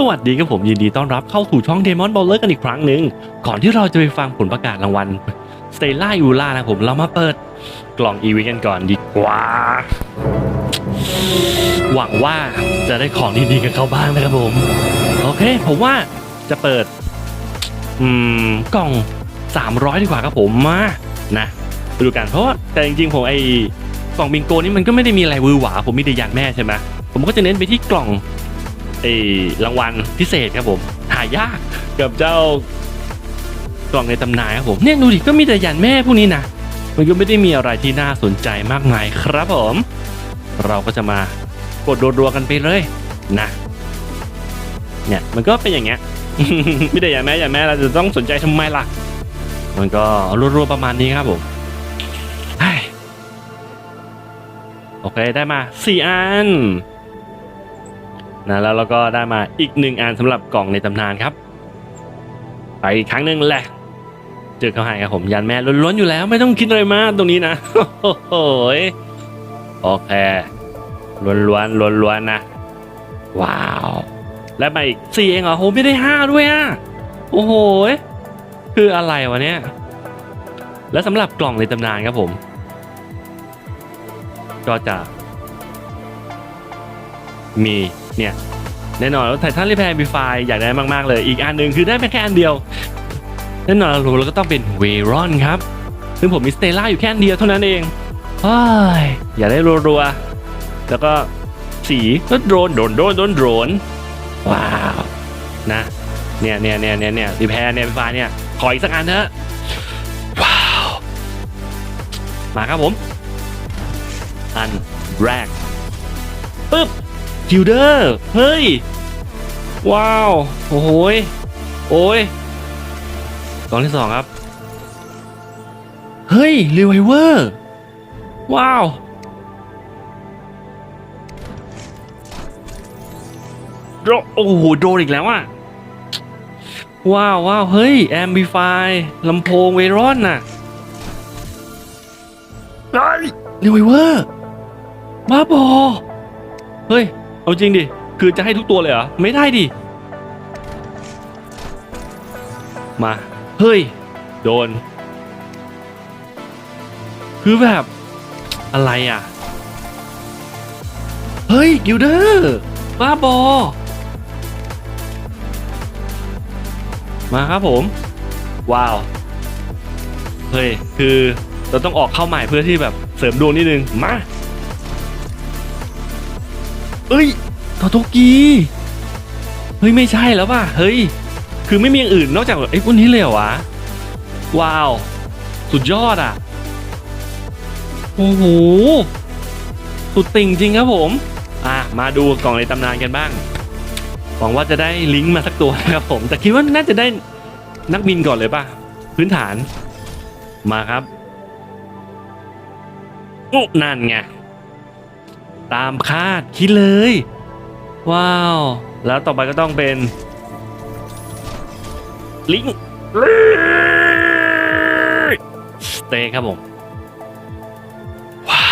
สวัสดีครับผมยินดีต้อนรับเข้าสู่ช่อง Demon Baller กันอีกครั้งหนึ่งก่อนที่เราจะไปฟังผลประกาศรางวัล Stella u l a นะผมเรามาเปิดกล่องอีเวนต์กันก่อนดีกว่า หวังว่าจะได้ของดีๆกันเข้าบ้างนะครับผม โอเคผมว่าจะเปิด อืมกล่อง 300 ดีกว่าครับผมมานะไปดูกันเพราะว่าแต่จริงๆผมไอ้กล่องบิงโกนี่มันก็ไม่ได้มีอะไรวือหวาผมมีแต่ยันแม่ใช่ไหมผมก็จะเน้นไปที่กล่อง ไอ้รางวัลพิเศษครับผม หายากกับเจ้ากล่องในตำนานครับผมเนี่ยดูดิก็มีแต่ยันแม่พวกนี้นะมันก็ไม่ได้มีอะไรที่น่าสนใจมากมายครับผม เราก็จะมากดรัวๆกันไปเลยนะเนี่ยมันก็เป็นอย่างเงี้ยไม่ได้อย่างแม่อย่างแม่เราจะต้องสนใจทำไมล่ะ มันก็รัวๆประมาณนี้ครับผมโอเคได้มาสี่อัน นะแล้วเราก็ได้มาอีกหนึ่งอันสำหรับกล่องในตำนานครับ ไปอีกครั้งหนึ่งแหละเจอเขาให้ครับผมยันแม่ล้วนๆอยู่แล้วไม่ต้องคิดอะไรมากตรงนี้นะโอ้โหยโอเคล้วนๆล้วนๆนะ ว้าว และมาอีกสี่เองเหรอโหไม่ได้ห้าด้วยอะโอ้โหยคืออะไรวะเนี่ยและสำหรับกล่องในตำนานครับผม ก็จะมี เนี่ยแน่นอนว่าไททันรีแพร์บีไฟอยากได้มากๆเลย อีกอันหนึ่งคือได้แค่อันเดียวแน่นอนเรารู้แล้วก็ต้องเป็นเวรอนครับซึ่งผมมีสเตล่าอยู่แค่อันเดียวเท่านั้นเองเฮ้ยอยากได้รัวๆแล้วก็สีก็โดรนโดนโดนโดนโดรนว้าวนะเนี่ยเนี่ยเนี่ยเนี่ยเนี่ยรีแพร์เนี่ยไฟฟ้าเนี่ยขออีกสักอันเถอะว้าวมาครับผมอันแรกปึ๊บ คิวเดอร์ เฮ้ย ว้าว โอ้โหยโอ้ยกล่องที่สองครับ เฮ้ยรีไวเวอร์ ว้าว โดรโอ้โห โดนอีกแล้วอะ ว้าวว้าวเฮ้ย แอม l ิฟายลำโพงเวรอนน่ะไอ้เรเวเวอร์บ้าบอ เฮ้ย เอาจริงดิ คือจะให้ทุกตัวเลยเหรอ ไม่ได้ดิ มา เฮ้ย โดน คือแบบ อะไรอะ เฮ้ย กิลเดอร์บ้าบอ มาครับผม ว้าว เฮ้ย คือเราต้องออกเข้าใหม่เพื่อที่แบบเสริมดวงนิดนึง มา เอ้ยโทโตกีเฮ้ยไม่ใช่แล้วป่ะเฮ้ยคือไม่มีอย่างอื่นนอกจากไอ้พวกนี้เลยเหรอวะว้าว สุดยอดอะโอ้โหสุดติ่งจริงครับผมอะมาดูกล่องในตำนานกันบ้างหวังว่าจะได้ลิงก์มาสักตัวนะครับผม แต่คิดว่าน่าจะได้นักบินก่อนเลยป่ะ พื้นฐานมาครับอุ๊นั่นไง ตามคาดคิดเลย ว้าว แล้วต่อไปก็ต้องเป็น ลิงก์สเตย์ครับผม ว้า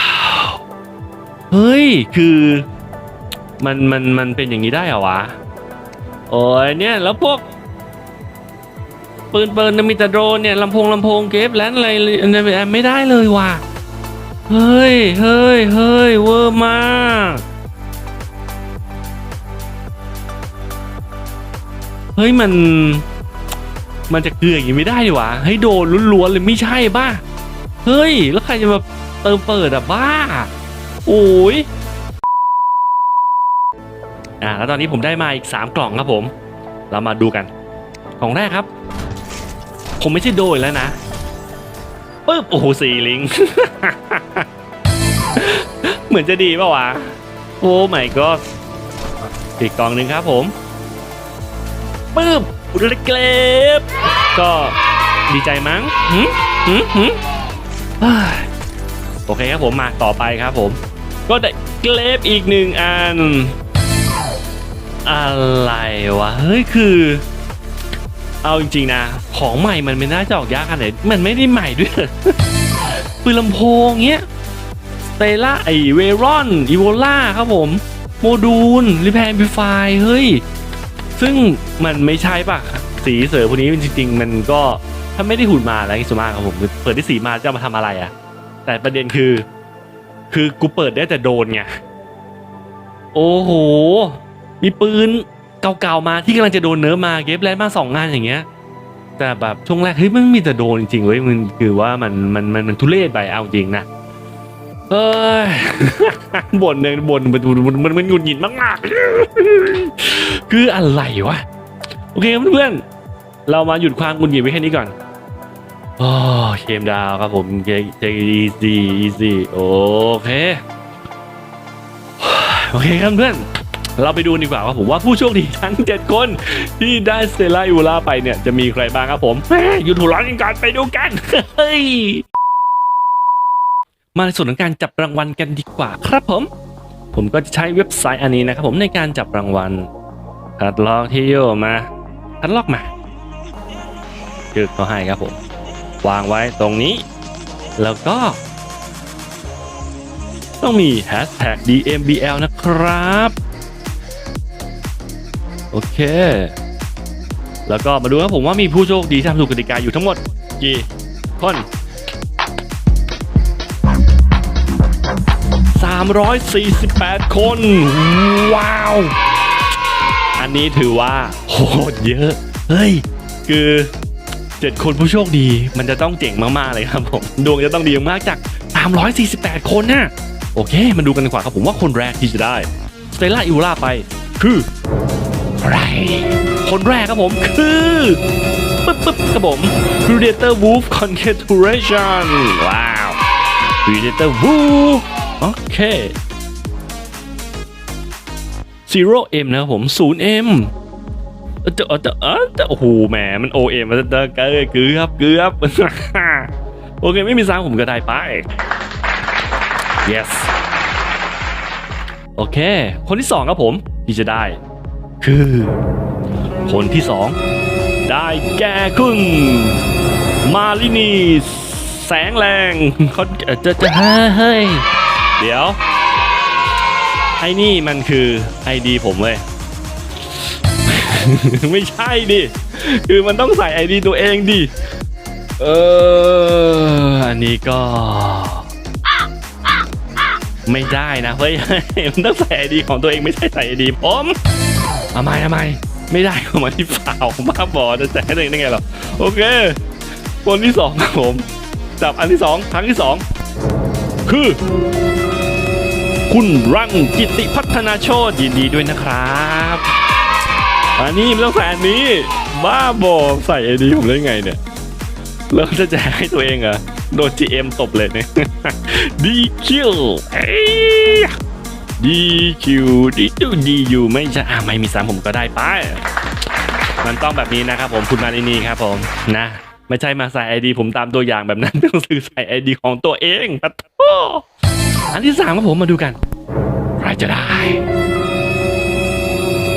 ว เฮ้ย คือ มันมันมันเป็นอย่างนี้ได้เหรอวะ โอ้ยเนี่ย แล้วพวกปืนปินมีแต่โดรนเนี่ยลำโพงลำโพงเก็บแลนอะไรเนี่ยไม่ได้เลยว่ะ เฮ้ย เฮ้ย เฮ้ย เวอร์มากเฮ้ยมัน มันจะเกลืออย่างนี้ไม่ได้ดิวะเฮ้ยโดนล้วนๆเลยไม่ใช่บ้าเฮ้ย แล้วใครจะมาเติมเปิดอะบ้า โอ้ยอ่าแล้วตอนนี้ผมได้มาอีก 3 กล่องครับผม เรามาดูกัน กล่องแรกครับ ผมไม่ใช่โดยแล้วนะ ปึ๊บโอ้โหสี่ลิง เหมือนจะดีป่าวะ โอ้ไม่ก็อีกกองหนึ่งครับผมปึ๊บเล็กๆก็ดีใจมั้งหืมหืมหืมเฮ้ยโอเคครับผมมาต่อไปครับผม ก็ได้เกรฟอีกหนึ่งอัน อะไรวะ เฮ้ยคือ เอาจริงๆนะ ของใหม่มันไม่น่าจะออกยากขนาดไหนมันไม่ได้ใหม่ด้วยปืนลำโพงเงี้ยเตล่าไอเวรอนอีโวล่าครับผม โมดูลรีแพร์บิฟายเฮ้ย ซึ่งมันไม่ใช่ป่ะสีเสือพวกนี้จริง ๆ มันก็ถ้าไม่ได้หุ่นมาอะไรสุมาครับผมเปิดที่สีมาจะมาทำอะไรอะแต่ประเด็นคือ คือกูเปิดได้แต่โดนไงโอ้โห มีปืน เก่าๆมาที่กำลังจะโดนเนื้อมาเก็บแลนด์มาสองงานอย่างเงี้ยแต่แบบช่วงแรกเฮ้ยมันมีแต่โดนจริงๆเว้ยมันคือว่ามันมันมันมันทุเรศไปเอาจริงนะเอ้ยบ่นเนี่ยบ่นมันมันมันมันหงุดหงิดมากๆคืออะไรวะโอเคเพื่อนๆเรามาหยุดความหงุดหงิดไว้แค่นี้ก่อนโอ้เคมดาวครับผมเจเจอีซีอีซีโอเคโอเคครับเพื่อน เราไปดูดีกว่าว่าผมว่าผู้โชคดีทั้ง 7 คนที่ได้สเตลล่าอูล่าไปเนี่ยจะมีใครบ้างครับผมแม่หยุดหัวเร้อนกันก่อนไปดูกันเฮ้ยมาในส่วนของการจับรางวัลกันดีกว่าครับผม ผมก็จะใช้เว็บไซต์อันนี้นะครับผมในการจับรางวัลคัดลอกที่โยมาคัดลอกมาจึกก็ให้ครับผม วางไว้ตรงนี้ แล้วก็ ต้องมี hashtag DMBL นะครับ โอเค แล้วก็มาดูครับผมว่ามีผู้โชคดีที่ทำถูกกติกาอยู่ทั้งหมดกี่คน348 คน ว้าว อันนี้ถือว่าโหดเยอะ เฮ้ย คือเจ็ดคนผู้โชคดีมันจะต้องเจ๋งมาก ๆ เลยครับผม ดวงจะต้องดีมากจาก 348 คนน่ะโอเค มาดูกันดีกว่าครับผมว่าคนแรกที่จะได้สเตล่าอิวล่าไป คือ ใคร คนแรกครับผมคือปึ๊บปึ๊บครับผม Predator Wolf Congratulation ว้าว Predator Wolf โอเค Zero M นะครับผม 0M เออจะเออจะเออจะโอ้โหแหมมัน OM มันจะเกือบเกือบเกือบโอเค ไม่มีซ้ำผมก็ได้ไป yes โอเค คนที่สองครับผม ที่จะได้ คือ คนที่สองได้แก่คุณมาลินี แสงแรงเขาเอ่อจะจะเฮ้ยเดี๋ยว ไอ้นี่มันคือไอดีผมเว้ยไม่ใช่ดิ คือมันต้องใส่ไอดีตัวเองดิ เออ อันนี้ก็ ไม่ได้นะเฮ้ย มันต้องใส่ไอดีของตัวเองไม่ใช่ใส่ไอดีผม ทำไมทำไม ไม่ได้ของมันที่ฝ่าวบ้าบอจะแจกให้ตัวเองได้ไงหรอโอเคคนที่สองครับผมจับอันที่สองครั้งที่สองคือ คุณรังกิติพัฒนาโชตยินดีด้วยนะครับอันนี้ไม่ต้องใส่อันนี้ บ้าบอใส่ไอดีผมได้ไงเนี่ยแล้วจะแจกให้ตัวเองเหรอโดน GM ตบเลยเนี่ยดีคิว ดีคิวดีดูดีอยู่ไม่ใช่อะไม่มีสามผมก็ได้ไปมันต้องแบบนี้นะครับผมคุณมาลินีครับผมนะไม่ใช่มาใส่ไอดีผมตามตัวอย่างแบบนั้นต้องซื้อใส่ไอดีของตัวเองปัโออันที่สามครับผมมาดูกันใครจะได้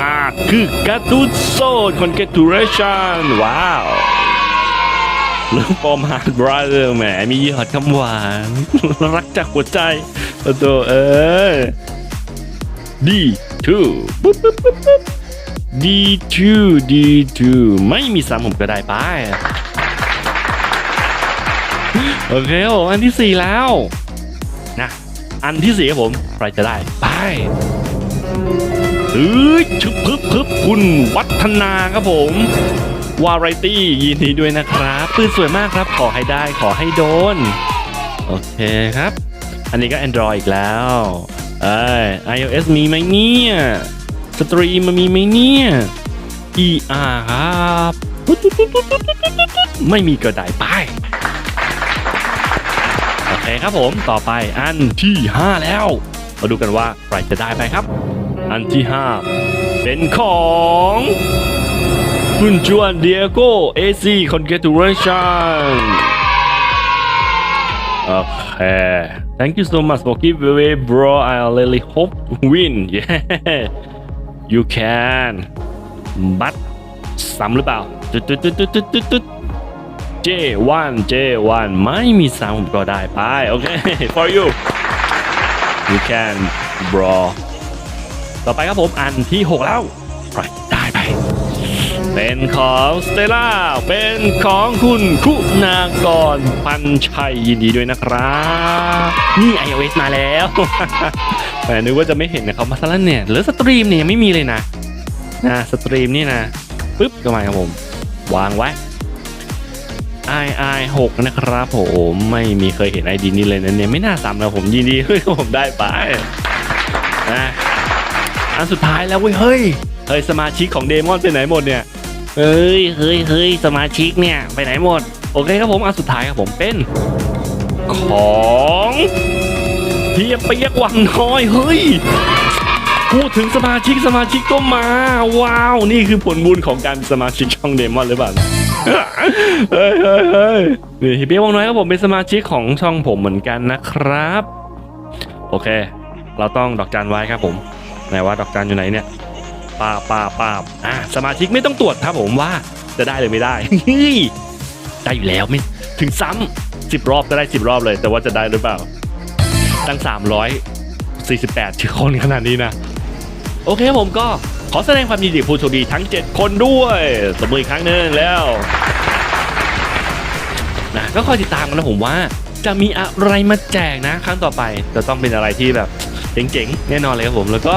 อาคือการ์ตูนโซนคอนเกตูเรชันว้าวเรื่องฟอร์มาร์บราเธอร์แหมมียอดคำหวาน รักจากหัวใจโอ้เอ้ D2 ปุ๊บปุ๊บปุ๊บปุ๊บ D2 D2 ไม่มีซ้ำผมก็ได้ไปโอเคโอ้อันที่ 4 แล้ว นะ อันที่4ครับผม ใครจะได้ ไปเอ้ยชึบพึบพึบคุณวัฒนาครับผม วาไรตี้ยินดีด้วยนะครับปืนสวยมากครับ ขอให้ได้ขอให้โดน โอเคครับ อันนี้ก็ Android อีกแล้ว เอ้ iOS มีไหมเนี่ยสตรีมมันมีไหมเนี่ย ER ครับไม่มีก็ได้ไปโอเคครับผมต่อไปอันที่ 5 แล้ว มาดูกันว่าใครจะได้ไปครับ อันที่ 5 เป็นของคุณจวนเดียโกเอซีคอนเกตูเรชั่น โอเค thank you so much for giveaway bro I really hope win yeah you can but ซ้ำหรือเปล่าตึ๊ดตึ๊ดตึ๊ดตึ๊ดตึ๊ดตึ๊ดตึ๊ด J1 J1 ไม่มีซ้ำผมก็ได้ไปโอเค for you you can bro ต่อไปครับผมอันที่ 6 แล้ว เป็นของสเตล่าเป็นของคุณคุณากรพันชัยยินดีด้วยนะครับ นี่ iOS มาแล้ว แต่นึกว่าจะไม่เห็นนะครับมาซะแล้วเนี่ยหรือสตรีมเนี่ยยังไม่มีเลยนะนะสตรีมนี่นะปึ๊บก็มาครับผม วางไว้ i i 6นะครับผมไม่มีเคยเห็นไอดีนี้เลยนะเนี่ยไม่น่าซ้ำนะผมยินดีด้วยผมได้ไปนะอันสุดท้ายแล้วเว้ยเฮ้ยเฮ้ยสมาชิกของเดมอนไปไหนหมดเนี่ย เฮ้ยเฮ้ยเฮ้ยสมาชิกเนี่ย ไปไหนหมด โอเคครับผมอันสุดท้ายครับผมเป็น ของเฮียเปียกวังน้อยเฮ้ยพูดถึงสมาชิกสมาชิกก็มา ว้าว นี่คือผลบุญของการสมาชิกช่องเดมอนหรือเปล่าเฮ้ยเฮ้ยเฮ้ยนี่ฮียเปียกวังน้อยครับผมเป็นสมาชิกของช่องผมเหมือนกันนะครับ โอเค เราต้องดอกจันไว้ครับผมไหนว่าดอกจันอยู่ไหนเนี่ย ป้าป้าป้าอะสมาชิกไม่ต้องตรวจครับผมว่าจะได้หรือไม่ได้ ได้อยู่แล้วไม่ถึงซ้ำสิบรอบก็ได้สิบรอบเลย แต่ว่าจะได้หรือเปล่า ตั้ง348ชื่อคนขนาดนี้นะ โอเคผมก็ขอแสดงความยินดีผู้โชคดีทั้ง 7 คนด้วยตบมืออีกครั้งหนึ่งแล้วนะก็คอยติดตามกันนะผมว่า จะมีอะไรมาแจกนะ ครั้งต่อไปจะต้องเป็นอะไรที่แบบเจ๋งๆ แน่นอนเลยครับผมแล้วก็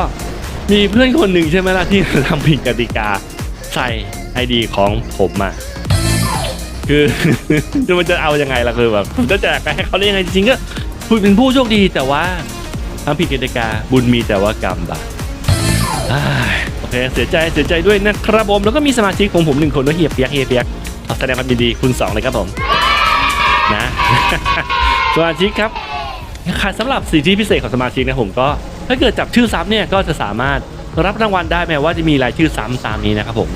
มีเพื่อนคนหนึ่งใช่ไหมล่ะที่ทำผิดกติกาใส่ไอดีของผมมาคือจะมันจะเอายังไงล่ะคือแบบผมจะแจกไปให้เขาได้ยังไงจริงๆก็คุณเป็นผู้โชคดีแต่ว่าทำผิดกติกาบุญมีแต่ว่ากรรมบาปอ้ายโอเคเสียใจเสียใจด้วยนะครับผมแล้วก็มีสมาชิกของผมหนึ่งคนด้วยเฮียเปียกเฮียเปียกขอแสดงความยินดีคุณสองเลยครับผมนะสมาชิกครับค่ะสำหรับสิทธิพิเศษของสมาชิกนะผมก็ ถ้าเกิดจับชื่อซ้ำเนี่ยก็จะสามารถรับรางวัลได้แม้ว่าจะมีรายชื่อซ้ำตามนี้นะครับผม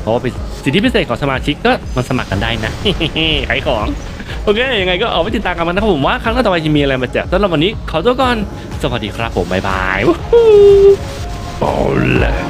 เพราะว่าเป็นสิทธิพิเศษของสมาชิกก็มาสมัครกันได้นะขายของโอเคยังไงก็เอาไปติดตามกันมันนะครับผมว่าครั้งต่อไปจะมีอะไรมาแจกสำหรับวันนี้ขอตัวก่อนสวัสดีครับผมบ๊ายบายวู้ฮู้เอาละ